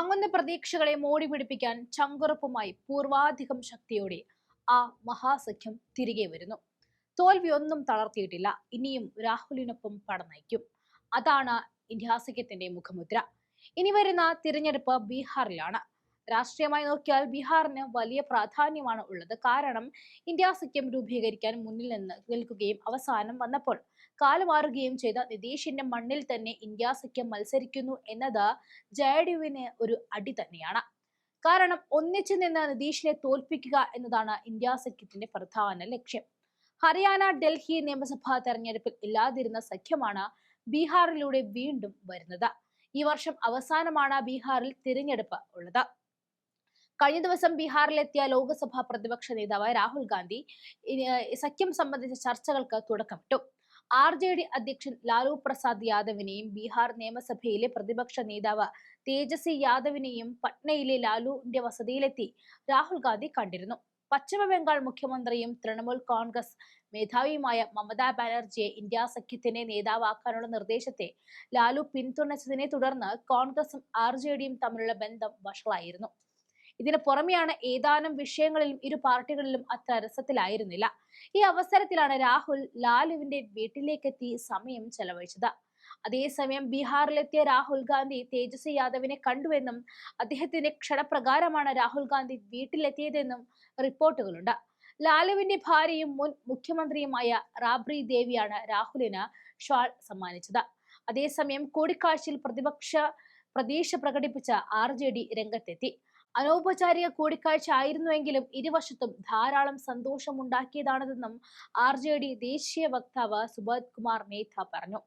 മങ്ങുന്ന പ്രതീക്ഷകളെ മോടി പിടിപ്പിക്കാൻ ചങ്കുറപ്പുമായി പൂർവാധികം ശക്തിയോടെ ആ മഹാസഖ്യം തിരികെ വരുന്നു. തോൽവിയൊന്നും തളർത്തിയിട്ടില്ല. ഇനിയും രാഹുലിനൊപ്പം പടനയിക്കും അതാണ് ഇതിഹാസഖ്യത്തിന്റെ മുഖമുദ്ര. ഇനി വരുന്ന തിരഞ്ഞെടുപ്പ് ബീഹാറിലാണ്. രാഷ്ട്രീയമായി നോക്കിയാൽ ബീഹാറിന് വലിയ പ്രാധാന്യമാണ് ഉള്ളത്. കാരണം ഇന്ത്യ സഖ്യം രൂപീകരിക്കാൻ മുന്നിൽ നിന്ന് നിൽക്കുകയും അവസാനം വന്നപ്പോൾ കാലുമാറുകയും ചെയ്ത നിതീഷിന്റെ മണ്ണിൽ തന്നെ ഇന്ത്യ സഖ്യം മത്സരിക്കുന്നു എന്നത് ജയഡിയുവിന് ഒരു അടി തന്നെയാണ്. കാരണം ഒന്നിച്ചു നിന്ന് നിതീഷിനെ തോൽപ്പിക്കുക എന്നതാണ് ഇന്ത്യ സഖ്യത്തിന്റെ പ്രധാന ലക്ഷ്യം. ഹരിയാന ഡൽഹി നിയമസഭാ തെരഞ്ഞെടുപ്പിൽ ഇല്ലാതിരുന്ന സഖ്യമാണ് ബീഹാറിലൂടെ വീണ്ടും വരുന്നത്. ഈ വർഷം അവസാനമാണ് ബീഹാറിൽ തിരഞ്ഞെടുപ്പ് ഉള്ളത്. കഴിഞ്ഞ ദിവസം ബീഹാറിലെത്തിയ ലോക്സഭാ പ്രതിപക്ഷ നേതാവായ രാഹുൽ ഗാന്ധി സഖ്യം സംബന്ധിച്ച ചർച്ചകൾക്ക് തുടക്കമിട്ടു. ആർ ജെ ഡി അധ്യക്ഷൻ ലാലു പ്രസാദ് യാദവിനെയും ബീഹാർ നിയമസഭയിലെ പ്രതിപക്ഷ നേതാവ് തേജസ്വി യാദവിനെയും പട്നയിലെ ലാലുവിന്റെ വസതിയിലെത്തി രാഹുൽ ഗാന്ധി കണ്ടിരുന്നു. പശ്ചിമ ബംഗാൾ മുഖ്യമന്ത്രിയും തൃണമൂൽ കോൺഗ്രസ് മേധാവിയുമായ മമതാ ബാനർജിയെ ഇന്ത്യ സഖ്യത്തിന്റെ നേതാവാക്കാനുള്ള നിർദ്ദേശത്തെ ലാലു പിന്തുണച്ചതിനെ തുടർന്ന് കോൺഗ്രസും ആർ തമ്മിലുള്ള ബന്ധം വഷളായിരുന്നു. ഇതിന് പുറമെയാണ് ഏതാനും വിഷയങ്ങളിലും ഇരു പാർട്ടികളിലും അത്ര രസത്തിലായിരുന്നില്ല. ഈ അവസരത്തിലാണ് രാഹുൽ ലാലുവിന്റെ വീട്ടിലേക്കെത്തി സമയം ചെലവഴിച്ചത്. അതേസമയം ബീഹാറിലെത്തിയ രാഹുൽ ഗാന്ധി തേജസ്വി യാദവിനെ കണ്ടുവെന്നും അദ്ദേഹത്തിന്റെ ക്ഷണപ്രകാരമാണ് രാഹുൽ ഗാന്ധി വീട്ടിലെത്തിയതെന്നും റിപ്പോർട്ടുകളുണ്ട്. ലാലുവിന്റെ ഭാര്യയും മുൻ മുഖ്യമന്ത്രിയുമായ റാബ്രി ദേവിയാണ് രാഹുലിന് ഷാൾ സമ്മാനിച്ചത്. അതേസമയം കൂടിക്കാഴ്ചയിൽ പ്രതിപക്ഷ പ്രതീക്ഷ പ്രകടിപ്പിച്ച ആർ ജെ ഡി രംഗത്തെത്തി. അനൗപചാരിക കൂടിക്കാഴ്ച ആയിരുന്നുവെങ്കിലും ഇരുവശത്തും ധാരാളം സന്തോഷമുണ്ടാക്കിയതാണിതെന്നും ആർ ജെ ഡി ദേശീയ വക്താവ് സുബോധ് കുമാർ മേത്ത പറഞ്ഞു.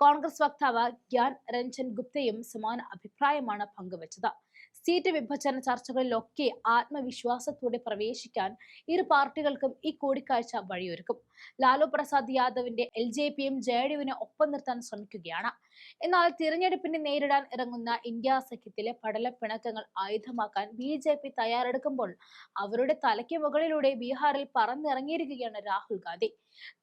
കോൺഗ്രസ് വക്താവ് ഗ്യാൻ രഞ്ജൻ ഗുപ്തയും സമാന അഭിപ്രായമാണ് പങ്കുവച്ചത്. സീറ്റ് വിഭജന ചർച്ചകളിലൊക്കെ ആത്മവിശ്വാസത്തോടെ പ്രവേശിക്കാൻ ഇരു പാർട്ടികൾക്കും ഈ കൂടിക്കാഴ്ച വഴിയൊരുക്കും. ലാലു പ്രസാദ് യാദവിന്റെ എൽ ജെ പിയും ജെ ഡി യുവിനെ ഒപ്പം നിർത്താൻ ശ്രമിക്കുകയാണ്. എന്നാൽ തിരഞ്ഞെടുപ്പിനെ നേരിടാൻ ഇറങ്ങുന്ന ഇന്ത്യ സഖ്യത്തിലെ പടലപ്പിണക്കങ്ങൾ ആയുധമാക്കാൻ ബി ജെ പി തയ്യാറെടുക്കുമ്പോൾ അവരുടെ തലയ്ക്ക് മുകളിലൂടെ ബീഹാറിൽ പറന്നിറങ്ങിയിരിക്കുകയാണ് രാഹുൽ ഗാന്ധി.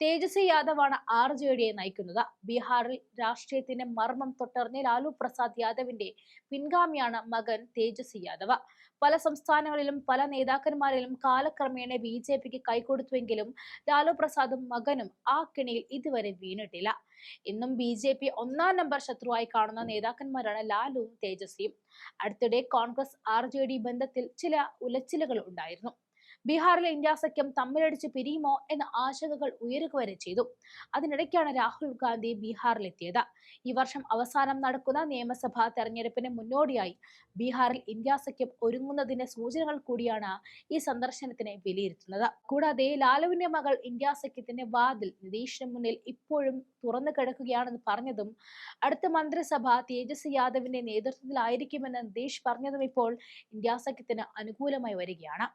തേജസ്വി യാദവാണ് ആർ ജെ ഡിയെ നയിക്കുന്നത്. ബീഹാറിൽ രാഷ്ട്രീയത്തിന്റെ മർമ്മം തൊട്ടറിഞ്ഞ ലാലു പ്രസാദ് യാദവിന്റെ പിൻഗാമിയാണ് മകൻ തേജസ്വി യാദവ്. പല സംസ്ഥാനങ്ങളിലും പല നേതാക്കന്മാരിലും കാലക്രമേണ ബി ജെ പിക്ക് കൈകൊടുത്തുവെങ്കിലും ലാലു പ്രസാദും മകനും ആ കിണിയിൽ ഇതുവരെ വീണിട്ടില്ല. ഇന്നും ബി ജെ പി ഒന്നാം നമ്പർ ശത്രുവായി കാണുന്ന നേതാക്കന്മാരാണ് ലാലുവും തേജസ്വിയും. അടുത്തിടെ കോൺഗ്രസ് ആർ ജെ ഡി ബന്ധത്തിൽ ചില ഉലച്ചിലുകൾ ഉണ്ടായിരുന്നു. ബീഹാറിലെ ഇന്ത്യ സഖ്യം തമ്മിലടിച്ച് പിരിയുമോ എന്ന ആശങ്കകൾ ഉയരുക വരെ ചെയ്തു. അതിനിടയ്ക്കാണ് രാഹുൽ ഗാന്ധി ബീഹാറിലെത്തിയത്. ഈ വർഷം അവസാനം നടക്കുന്ന നിയമസഭാ തെരഞ്ഞെടുപ്പിന് മുന്നോടിയായി ബീഹാറിൽ ഇന്ത്യ സഖ്യം ഒരുങ്ങുന്നതിന്റെ സൂചനകൾ കൂടിയാണ് ഈ സന്ദർശനത്തിനെ വിലയിരുത്തുന്നത്. കൂടാതെ ലാലുവിന്റെ മകൾ ഇന്ത്യ സഖ്യത്തിന്റെ വാതിൽ നിതീഷിന് മുന്നിൽ ഇപ്പോഴും തുറന്നു കിടക്കുകയാണെന്ന് പറഞ്ഞതും അടുത്ത മന്ത്രിസഭ തേജസ് യാദവിന്റെ നേതൃത്വത്തിലായിരിക്കുമെന്ന് നിതീഷ് പറഞ്ഞതും ഇപ്പോൾ ഇന്ത്യ സഖ്യത്തിന് അനുകൂലമായി വരികയാണ്.